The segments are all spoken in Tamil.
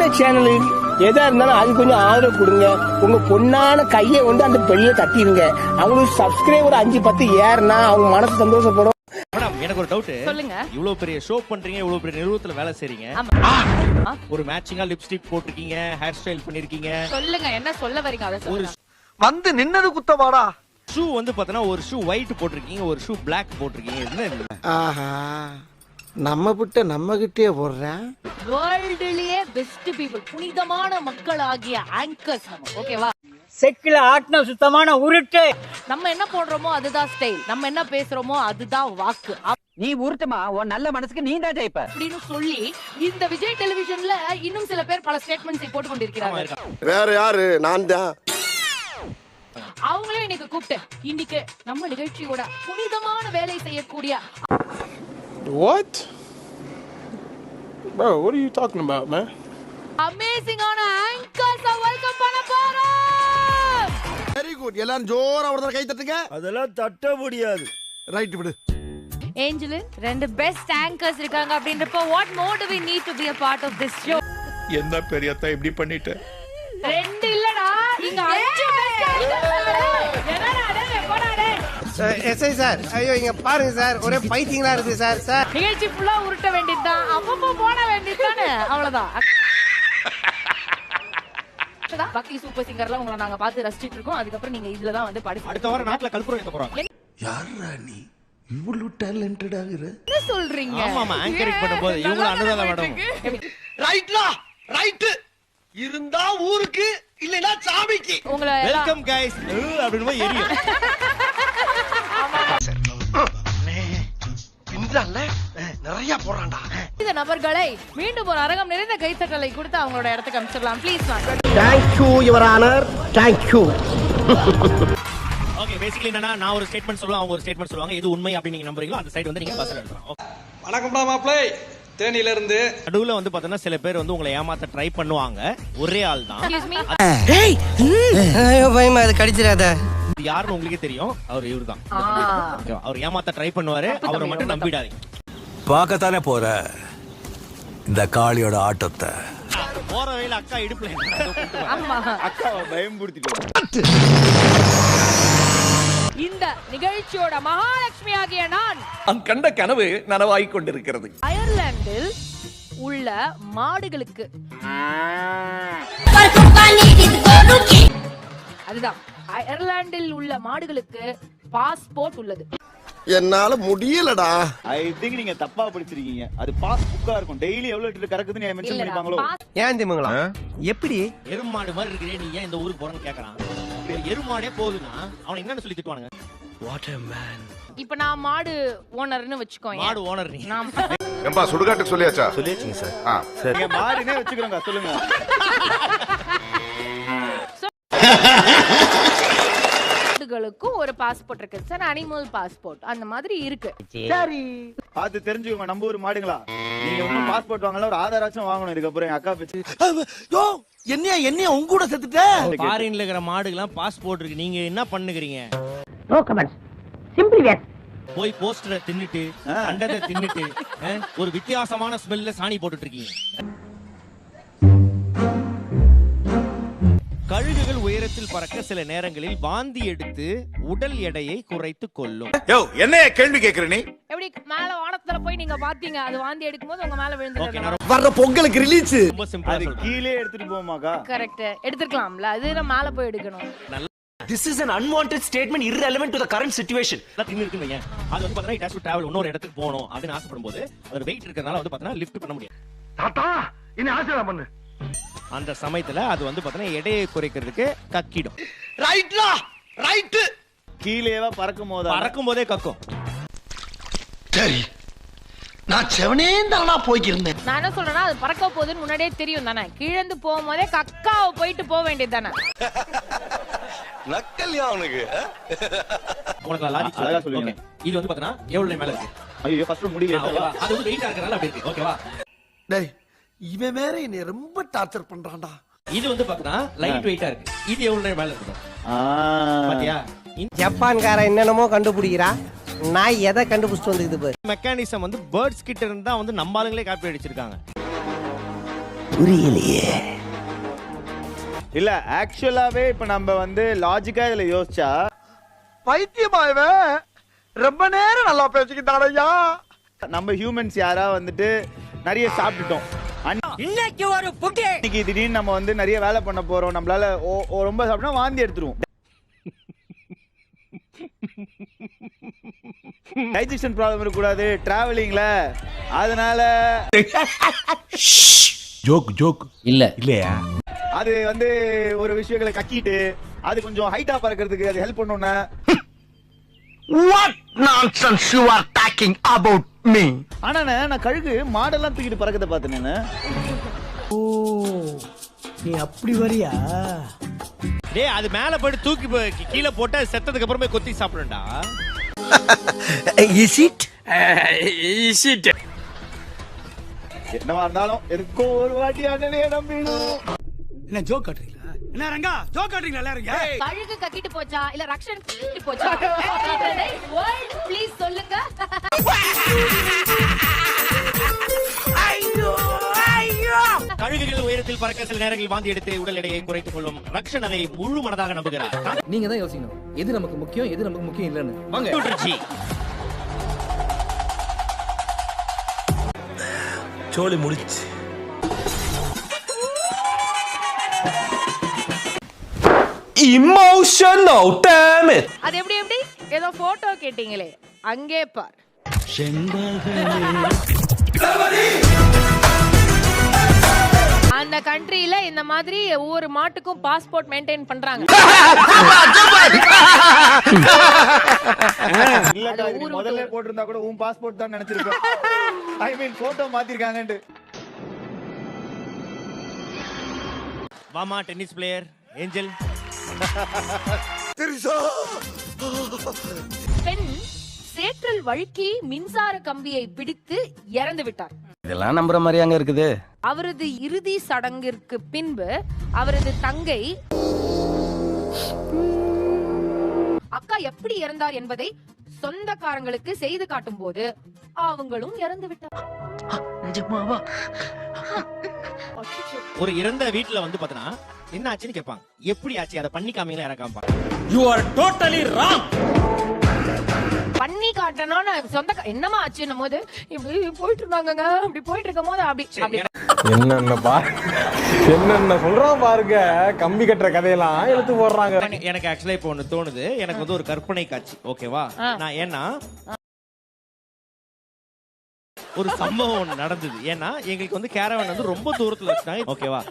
சின்ன சேனலு எதா இருந்தாலும் அது கொஞ்சம் ஆதரவு கொடுங்க. உங்க பொண்ணான கையை வந்து அந்த பெல்ல தட்டிடுங்க அவங்களுக்கு சப்ஸ்கிரைபர் அஞ்சு பத்து ஏறுனா அவங்க மனசு சந்தோஷப்படும். மேடம் எனக்கு ஒரு டவுட் சொல்லுங்க. இவ்வளவு பெரிய ஷோ பண்றீங்க இவ்வளவு பெரிய நிறுவனத்துல வேலை செய்றீங்க. ஒரு மேட்சிங்கா லிப்ஸ்டிக் போட்டிருக்கீங்க ஹேர் ஸ்டைல் பண்ணிருக்கீங்க. சொல்லுங்க என்ன சொல்ல வரீங்க? அதை ஒரு சொல்லுங்க வந்து நின்னது குத்தவாடா? ஷூ வந்து பாத்தீங்கன்னா ஒரு ஷூ ஒயிட் போட்டிருக்கீங்க ஒரு ஷூ பிளாக் போட்டிருக்கீங்க. என்ன இது? ஆஹா. நம்ம விட்ட நம்ம கிட்டே போடுறேன் வேர்ல்டுலயே பெஸ்ட் பீப்புள் புனிதமான மக்கள் ஆகிய ஆங்கர்ஸ் நம்ம ஓகேவா செக்கில ஆட்டின சுத்தமான உருட்டு. நம்ம என்ன போடுறோமோ அதுதான் ஸ்டைல் நம்ம என்ன பேசுறோமோ அதுதான் வாக்கு. நீ உருட்டுமா? உன் நல்ல மனசுக்கு நீ தான் ஜெயிப்ப. அப்படின்னு சொல்லி இந்த விஜய் டெலிவிஷன்ல இன்னும் சில பேர் பல ஸ்டேட்மெண்ட்ஸ் போட்டு கொண்டிருக்கிறாங்க. வேற யாரு? நான் தான். அவங்களே இன்னைக்கு கூப்பிட்டு இன்னைக்கு நம்ம நிகழ்ச்சியோட புனிதமான வேலை செய்யக்கூடிய What? Bro, what are you talking about, man? அமேசிங்கான ஆங்கர்ஸ் வெல்கம் பண்ண போறோம் வெரி குட் எல்லாரும் ஜோரா ஒரு கை தட்டுங்க. அதெல்லாம் தட்ட முடியாது. ரைட் விடு. ஏஞ்சலின் ரெண்டு பெஸ்ட் ஆங்கர்ஸ் இருக்காங்க அப்படின்றப்போ what more do we need to be a part of this show என்ன பெரியத்தா இப்படி பண்ணிட்ட? ரெண்டு இல்லடா இங்க அஞ்சு பெஸ்ட் ஆங்கர்ஸ் எஸ்ஐ சார். ஐயோ இங்க பாருங்க சார். ஒரே பைத்தியங்களா இருக்கு சார் சார். நிகழ்ச்சி ஃபுல்லா உருட்ட வேண்டியதுதான். அப்பப்போ போட வேண்டியதுதானே. அவ்வளவுதான். பக்தி சூப்பர் சிங்கர்ல உங்களை நாங்க பார்த்து ரசிச்சிட்டு இருக்கோம். அதுக்கப்புறம் நீங்க இதுல தான் வந்து பாடி அடுத்த வாரம் நாட்டுல கல்புரம் போறாங்க யாரா நீ? இவ்வளவு டேலண்டட் ஆகுற. என்ன சொல்றீங்க? ஆமா ஆமா ஆங்கரிங் பண்ணும்போது இவங்க அனுராதா மேடம் ரைட்லா ரைட்டு இருந்தா ஊருக்கு இல்லைன்னா சாமிக்கு. உங்களை வெல்கம் எரியும். பின்றான்ல நிறைய போறான்டா. இந்த நபர்களை மீண்டும் ஒரு அரங்கம் நிறைந்த கைத்தட்டலை கொடுத்து அவங்களோட இடத்துக்கு அமைச்சிடலாம். Please thank you your honour thank you okay basically என்னன்னா நான் ஒரு ஸ்டேட்மெண்ட் சொல்லுவேன் அவங்க ஒரு ஸ்டேட்மெண்ட் சொல்லுவாங்க. இது உண்மை அப்படின்னு நீங்க நம்புறீங்களோ அந்த சைடு வந்து நீங்க பஸ் எடுக்கலாம் வணக்கம்டா மாப்பிளை. தேனியில இருந்து நடுவுல வந்து பாத்தீங்கன்னா சில பேர் வந்து உங்களை ஏமாத்த ட்ரை பண்ணுவாங்க. ஒரே ஆள் தான் பயமா அது கடிச்சிடாத. இது யாருன்னு உங்களுக்கே தெரியும். அவர் இவர்தான். ஓகேவா? அவர் ஏமாத்த ட்ரை பண்ணுவாரு. அவரை மட்டும் நம்பிடாதீங்க. பார்க்கத்தானே போற? இந்த காளியோட ஆட்டத்தை. போற வழியில அக்கா இடுப்புல அக்காவை பயம்படுத்திட்டு இந்த நிகழ்ச்சியோட மகாலட்சுமி ஆகிய நான் நான் கண்ட கனவு நனவாகிக் கொண்டிருக்கிறது. அயர்லாந்தில் உள்ள மாடுகளுக்கு. அதுதான். அயர்லாந்தில் உள்ள மாடுகளுக்கு பாஸ்போர்ட் உள்ளது. என்னால முடியலடா. ஐ திங்க் நீங்க தப்பா படிச்சிருக்கீங்க. அது பாஸ் புக்கா இருக்கும். டெய்லி எவ்வளவு லிட்டர் கறக்குதுன்னு மென்ஷன் pass- ஏன் திமுங்களா? எப்படி? எருமாடு மாதிரி இருக்கிறே நீ ஏன் இந்த ஊருக்கு போறன்னு கேக்குறான். எருமாடே போகுதுன்னா அவன் என்னன்னு சொல்லி திட்டுவானுங்க. இப்ப நான் மாடு ஓனர்னு வச்சுக்கோங்க மாடு ஓனர் நீ. நான் ஏம்பா சுடுகாட்டுக்கு சொல்லியாச்சா? சொல்லியாச்சுங்க சார். நீங்க மாறினே வச்சுக்கிறோங்க சொல்லுங்க. மாடுகளுக்கும் ஒரு பாஸ்போர்ட் இருக்கு. சார் அனிமல் பாஸ்போர்ட் அந்த மாதிரி இருக்கு. பார்த்து தெரிஞ்சுக்கோங்க நம்ம ஊர் மாடுங்களா? நீங்க ஒன்னும் பாஸ்போர்ட் வாங்கல ஒரு ஆதாராச்சும் வாங்கணும். இதுக்கப்புறம் என் அக்கா பேச்சு யோ என்னையா என்னையா உங்க கூட செத்துட்ட ஃபாரின்ல இருக்கிற மாடுக்கெல்லாம் பாஸ்போர்ட் இருக்கு. நீங்க என்ன பண்ணுகிறீங்க? போய் போஸ்டரை தின்னுட்டு அண்டத்தை தின்னுட்டு ஒரு வித்தியாசமான ஸ்மெல்ல சாணி போட்டுட்டு இருக்கீங்க. உயரத்தில் பறக்க சில நேரங்களில் வாந்தி எடுத்து உடல் எடையை குறைத்து கொள்ளும். யோ என்னைய கேள்வி கேக்குற நீ? எப்படி மேல வானத்துல போய் நீங்க பாத்தீங்க? அது வாந்தி எடுக்கும்போது உங்க மேல விழுந்து வர்ற பொங்கலுக்கு ரிலீஸ் ரொம்ப சிம்பிளா கீழே எடுத்துட்டு போமாக்கா கரெக்ட் எடுத்துக்கலாம்ல அது நான் மேல போய் எடுக்கணும். This is an unwanted statement irrelevant to the current situation. தின்னு இருக்குன்னு வையேன். அது வந்து பாத்தீங்கன்னா it has to travel இன்னொரு இடத்துக்கு போகணும் அப்படின்னு ஆசைப்படும் போது அது வெயிட் இருக்கிறதுனால வந்து பாத்தீங்கன்னா லிஃப்ட் பண்ண முடியாது. தாத்தா என்ன ஆசீர்வாதம் பண்ணு. அந்த சமயத்துல அது வந்து பாத்தீங்கன்னா எடையை குறைக்கிறதுக்கு கக்கிடும். ரைட்லா! ரைட்டு! கீழேவா பறக்கும் போதா? பறக்கும் போதே கக்கும். சரி. நான் செவனே தானா போய்க்கிருந்தேன். நான் என்ன சொல்றேன்னா அது பறக்க போகுதுன்னு முன்னாடியே தெரியும் தானே. கீழந்து போகும்போதே கக்காவை போயிட்டு போக வேண்டியது தானே. நக்கல்யா அவனுக்கு. உனக்கு லாஜிக் அழகா சொல்லுங்க. இது வந்து பாத்தீங்கன்னா எவ்வளவு மேல இருக்கு? ஐயோ ஃபர்ஸ்ட் முடியல? அது வந்து வெயிட்டா இருக்கறனால அப்படி இருக்கு. ஓகேவா? டேய் இவன் வேற என்னை ரொம்ப டார்ச்சர் பண்றான்டா. இது வந்து பாத்தீங்கன்னா லைட் வெயிட்டா இருக்கு. இது எவ்வளவு மேல இருக்கு பாத்தியா? ஜப்பான்கார என்னென்னமோ கண்டுபிடிக்கிறா. நான் எதை கண்டுபிடிச்சிட்டு வந்துக்குது பாரு. மெக்கானிசம் வந்து பேர்ட்ஸ் கிட்ட இருந்தா வந்து நம்ம ஆளுங்களே காப்பி அடிச்சிருக்காங்க. புரியலையே. இல்ல ஆக்சுவலாவே இப்ப நம்ம வந்து லாஜிக்கா இதுல யோசிச்சா பைத்தியமா இவன்? ரொம்ப நேரம் நல்லா பேசிக்கிட்டாடையா நம்ம ஹியூமன்ஸ் யாரா வந்துட்டு நிறைய சாப்பிட்டுட்டோம். இன்னைக்கு ஒரு புட்டி இன்னைக்கு திடீர்னு நம்ம வந்து நிறைய வேலை பண்ண போறோம். நம்மளால ரொம்ப சாப்பிட்டா வாந்தி எடுத்துருவோம். டைஜஷன் ப்ராப்ளம் இருக்கக்கூடாது. டிராவலிங்ல அதனால ஜோக் ஜோக் இல்ல. இல்லையா? அது வந்து ஒரு விஷயங்களை கக்கிட்டு அது கொஞ்சம் ஹைட்டா பறக்கிறதுக்கு அது ஹெல்ப் பண்ணும்னா what nonsense you are talking about me ஆனா நான் கழுகு மாடெல்லாம் தூக்கிட்டு பறக்கத பார்த்தேன் நீ அப்படி வரியா? டேய் அது மேல போயிட்டு தூக்கி போய் கீழே போட்டு செத்ததுக்கு அப்புறமே கொத்தி சாப்பிடும்டா இஸ் இட் இஸ் இட் என்னவா இருந்தாலும் எதுக்கும் ஒரு வாட்டி அண்ணனே நம்பிடும். என்ன ஜோக் காட்டுறீங்களா? என்ன ரங்கா ஜோக் காட்டுறீங்களா எல்லாரும்? கழுகு கக்கிட்டு போச்சா? இல்ல ரக்ஷன் போச்சா? ப்ளீஸ் சொல்லுங்க. கழுகுகள் உயரத்தில் பறக்க சில நேரங்களில் வாந்தி எடுத்து உடல் எடையை குறைத்துக் கொள்ளும் ரக்ஷன் அதை முழு மனதாக நம்புகிறார். நீங்க தான் யோசிக்கணும். எது நமக்கு முக்கியம் எது நமக்கு முக்கியம் இல்லன்னு. வாங்க. Computer G. சோலி முடிச்சு. இமோஷனல் டேம் இட் அது எப்படி எப்படி? ஏதோ போட்டோ கேட்டீங்களே. அங்கே பார். அந்த கண்ட்ரியில இந்த மாதிரி ஒவ்வொரு மாட்டுக்கும் பாஸ்போர்ட் மெயின்டைன் பண்றாங்க. இது முதல்ல போட்டிருந்தா கூட உன் பாஸ்போர்ட் தான் நினைச்சிருப்பேன். ஐ மீன் போட்டோ மாத்திருக்காங்கன்ட்டு. வாமா டென்னிஸ் பிளேயர் ஏஞ்சல் பெண் சேற்றில் வழுக்கி மின்சார கம்பியை பிடித்து இறந்து விட்டார். இதெல்லாம் நம்புற மாதிரியாங்க இருக்குது. அவரது இறுதி சடங்கிற்கு பின்பு அவரது தங்கை அக்கா எப்படி இறந்தார் என்பதை சொந்தக்காரங்களுக்கு செய்து காட்டும் போது அவங்களும் இறந்து விட்டார். ஒரு இறந்த வீட்டுல வந்து பாத்தனா என்ன ஆச்சுன்னு கேட்பாங்க. எப்படி ஆச்சு? அதை பண்ணி காமிங்களா இறக்காம யூ ஆர் டோட்டலி ராங் காட்டணும்னு சொந்த என்னமா ஆச்சுன்னும் போது? இப்படி போயிட்டு இருந்தாங்கங்க. அப்படி போயிட்டு இருக்கும் போது அப்படி அப்படி என்னென்ன பா என்னென்ன சொல்றான் பாருங்க. கம்பி கட்டுற கதையெல்லாம் எடுத்து போடுறாங்க. எனக்கு- ஆக்சுவலா இப்போ ஒண்ணு தோணுது. எனக்கு வந்து ஒரு கற்பனை காட்சி. ஓகேவா? நான் ஏன்னா ஒரு சம்பவம் ஒண்ணு நடந்தது. ஏன்னா எங்களுக்கு வந்து கேரவன் வந்து ரொம்ப தூரத்துல வச்சுட்டாங்க. ஓகேவா?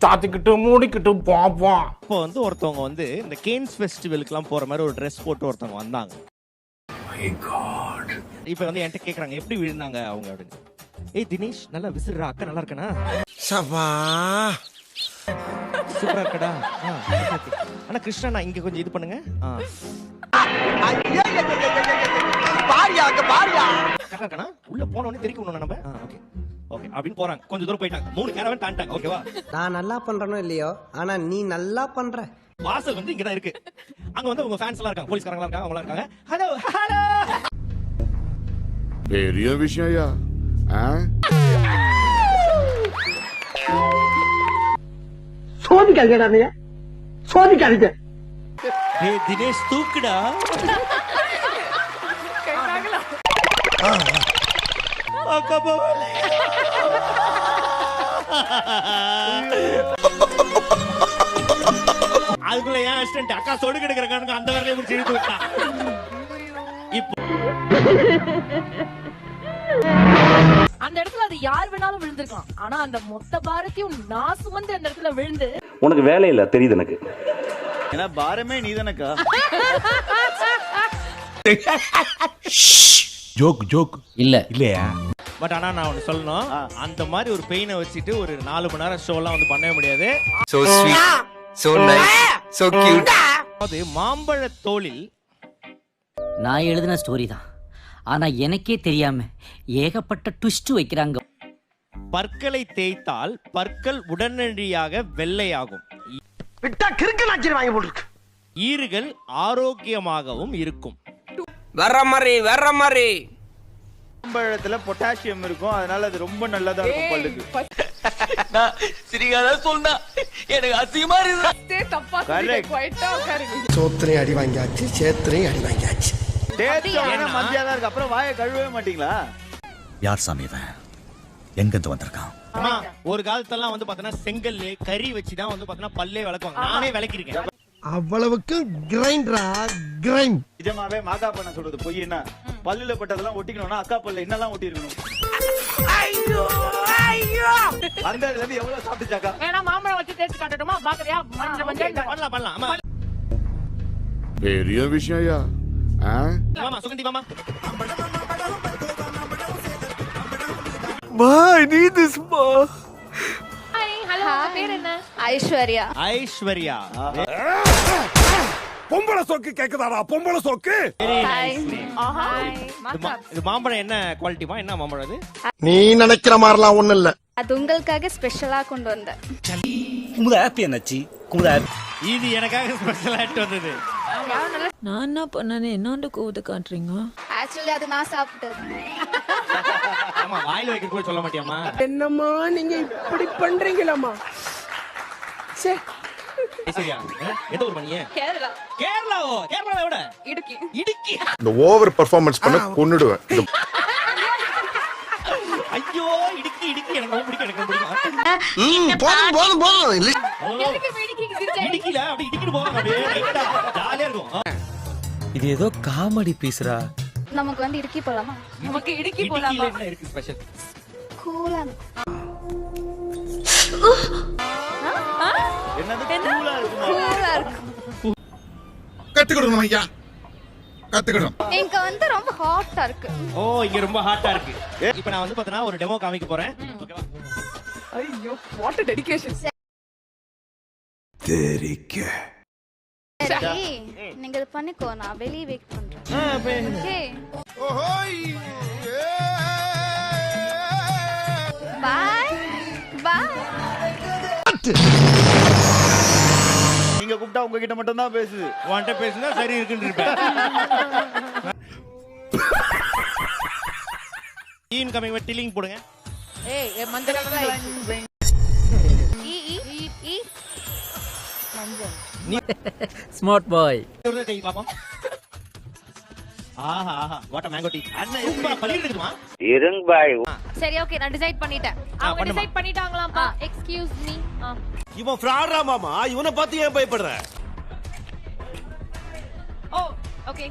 சாத்திக்கிட்டு மூடிக்கிட்டு பாப்போம் அப்போ வந்து ஒருத்தவங்க வந்து இந்த கேன்ஸ் ஃபெஸ்டிவலுக்குலாம் போற மாதிரி ஒரு ட்ரெஸ் போட்டு ஒருத்தவங்க வந்தாங்க. இப்ப வந்து என்கிட்ட கேக்குறாங்க எப்படி விழுந்தாங்க அவங்க? அப்படின்னு. ஏய் தினேஷ் நல்லா விசிறா அக்கா நல்லா இருக்கனா? சபா. சூப்பரா இருக்கடா. ஆ, okay, okay. ஆனா கிருஷ்ணா நான் இங்க கொஞ்சம் இது பண்ணுங்க. ஆ. பாரியா அங்க பாரியா. கரெக்டா இருக்கானா உள்ள போன உடனே திருக்கி விடணும் நம்ம? ஓகே ஓகே அப்படின்னு போறாங்க. கொஞ்சம் தூரம் போயிட்டாங்க. மூணு கேரவன் தாண்டாங்க. ஓகேவா நான் நல்லா பண்றனோ இல்லையோ? ஆனா நீ நல்லா பண்ற. வாசல் வந்து இங்க தான் இருக்கு. அங்க வந்து உங்க ஃபேன்ஸ் எல்லாம் இருக்காங்க போலீஸ்காரங்க இருக்காங்க அவங்க இருக்காங்க. ஹலோ ஹலோ பெரிய விஷயம் ஐயா. சோதிக்காதீங்கடா நீ சோதிக்காதீங்க. டேய் தினேஷ் தூக்குடா. அக்கா போவல அதுக்குள்ள ஏன் அசிஸ்டன்ட் அக்கா சொடு கிடக்குறாங்க அந்த வரலையே முடிச்சு இழுத்து விட்டா? இப்போ அந்த இடத்துல அது யார் வேணாலும் விழுந்திருக்கலாம். ஆனா அந்த மொத்த பாரத்தையும் நான் சுமந்து அந்த இடத்துல விழுந்து உனக்கு வேலை இல்ல தெரியுது எனக்கு. ஏன்னா பாரமே நீ தானக்கா ஜோக் ஜோக். இல்ல. இல்லையா? பட் ஆனா நான் ஒண்ணு சொல்லணும். அந்த மாதிரி ஒரு பெயினை வச்சுட்டு ஒரு நாலு மணி நேரம் ஷோலாம் வந்து பண்ணவே முடியாது. சோ கியூட் அது மாம்பழ தோலில் நான் எழுதின ஸ்டோரி தான். ஆனா எனக்கே தெரியாம ஏகப்பட்ட ட்விஸ்ட் வைக்கிறாங்க. பற்களை தேய்த்தால் பற்கள் உடனடியாக வெள்ளையாகும். விட்டா கிறுக்கு நாச்சிரி வாங்கி போட்டுருக்கு. ஈறுகள் ஆரோக்கியமாகவும் இருக்கும். வர்ற மாதிரி வர்ற மாதிரி. மாம்பழத்துல பொட்டாசியம் இருக்கும். அதனால அது ரொம்ப நல்லதா இருக்கும் பல்லுக்கு. சிரிக்காத சொன்னா எனக்கு அசிங்கமா இருக்கு கரெக்ட் சோத்திரையும் அடி வாங்கியாச்சு சேத்திரையும் அடி வாங்கியாச்சு. மந்தியா தான் இருக்கு. அப்புறம் வாயை கழுவவே மாட்டீங்களா? யார் சாமி இவன்? வந்திருக்கான்? அம்மா, ஒரு காலத்தெல்லாம் வந்து பாத்தீங்கன்னா செங்கல் கறி வச்சு தான் வந்து பாத்தீங்கன்னா பல்லே விளக்குவாங்க. நானே விளக்கிருக்கேன். அவ்வளவுக்கு கிரைண்டரா கிரைண்ட். நிஜமாவே மாகா பண்ண சொல்றது பொய் என்ன பல்லுல பட்டதெல்லாம் ஒட்டிக்கணும்னா அக்கா பல்ல என்னெல்லாம் ஒட்டி இருக்கணும் அந்த இதுல இருந்து எவ்வளவு சாப்பிட்டுச்சாக்கா? வேணா மாம்பழம் வச்சு தேய்ச்சி காட்டட்டுமா? பாக்குறியா? மஞ்சள் மஞ்சள். பண்ணலாம் பண்ணலாம். ஆமா. பெரிய விஷயம் ஐயா. மாமா சுகந்தி மாமா ஹாய் ஹலோ உங்க பேர் என்ன? ஐஸ்வர்யா. ஐஸ்வர்யா. பொம்பளை சொக்கு கேக்குதாடா? பொம்பளை சொக்கு? இது மாம்பழம் என்ன குவாலிட்டிமா என்ன மாம்பழம் இது நீ நினைக்கிற மாதிரிலாம் ஒண்ணு இல்ல. அது உங்களுக்காக ஸ்பெஷலா கொண்டு வந்தேன். குமுத ஆப்பி என்னாச்சு குமுத ஆப் இது எனக்காக ஸ்பெஷலா எடுத்து வந்தது. நான் என்ன பண்ணனே என்னாண்டு கோவத்தை காட்டுறீங்க? ஆக்சுவலி அது நான் சாப்பிட்டது. ஆமா வாயில வைக்க கூட சொல்ல மாட்டியாமா என்னம்மா நீங்க இப்படி பண்றீங்களாமா ஆ? எந்த ஊர் பண்ணிய கேரளா. கேரளாவோ? கேரளாவை விட? இடுக்கி. இடுக்கி. இந்த ஓவர் பெர்ஃபார்மன்ஸ் பண்ண கொன்னுடுவேன். ஐயோ இடுக்கி இடுக்கி. எனக்கு ரொம்ப பிடிக்கும் எனக்கு பிடிக்கும். போதும் போதும் போதும் இல்ல. ஓ, இடுக்கில அப்படி இடுக்கிட்டு போவாங்க அப்படியே லைட்டா ஜாலியா இருக்கும். ஆ. இது ஏதோ காமெடி பீஸ்ரா நமக்கு வந்து இடுக்கி போலாமா? நமக்கு இடுக்கி போலாமா? இருக்கு ஸ்பெஷல் கூலா கூலா இருக்கு. கத்துக்கிடணும் ஐயா. கத்துக்கிடணும். இங்க வந்து ரொம்ப ஹாட்டா இருக்கு. ஓ இங்க ரொம்ப ஹாட்டா இருக்கு. இப்போ நான் வந்து பார்த்தனா ஒரு டெமோ காமிக்க போறேன். ஓகேவா ஐயோ வாட் டெடிகேஷன் சரி நீங்க இது பண்ணிக்கோ நான் வெளியே வெயிட் பண்றேன். ஓகே பாய் பாய் நீங்க கூப்பிட்டா உங்ககிட்ட மட்டும் தான் பேசுது. உன்கிட்ட பேசுனா சரி இருக்குன்னு இருப்பேன். இன் கமிங் போடுங்க. ஏய் ஈ ஈ ஈ ஈ. ஸ்மார்ட் பாய் ஒரு கை பாப்போம்? ஆஹா வாட் மேங்கோ டீ சரி ஓகே நான் டிசைட் பண்ணிட்டேன். அவங்க. டிசைட் பண்ணிட்டாங்களாம்ப்பா. எக்ஸ்கியூஸ் மீ இவன் ஃப்ராடா மாமா? இவனை பார்த்து ஏன் பயப்படுற? ஓ ஓகே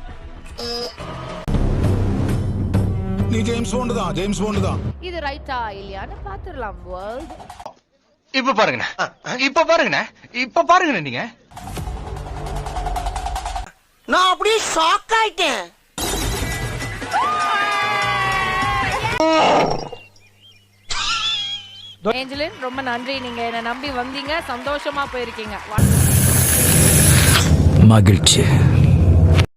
நீ ஜேம்ஸ் போண்டு தான் ஜேம்ஸ் போண்டு தான். இது ரைட்டா இல்லையான்னு பாத்துறலாம் வேர்ல்ட் இப்ப பாருங்கண்ணே. இப்ப பாருங்கண்ணே. இப்ப பாருங்கண்ணே நீங்க. நான் அப்படியே ஷாக் ஆயிட்டேன். ஏஞ்சலின் ரொம்ப நன்றி. நீங்க என்ன நம்பி வந்தீங்க. சந்தோஷமா போயிருக்கீங்க. மகிழ்ச்சி.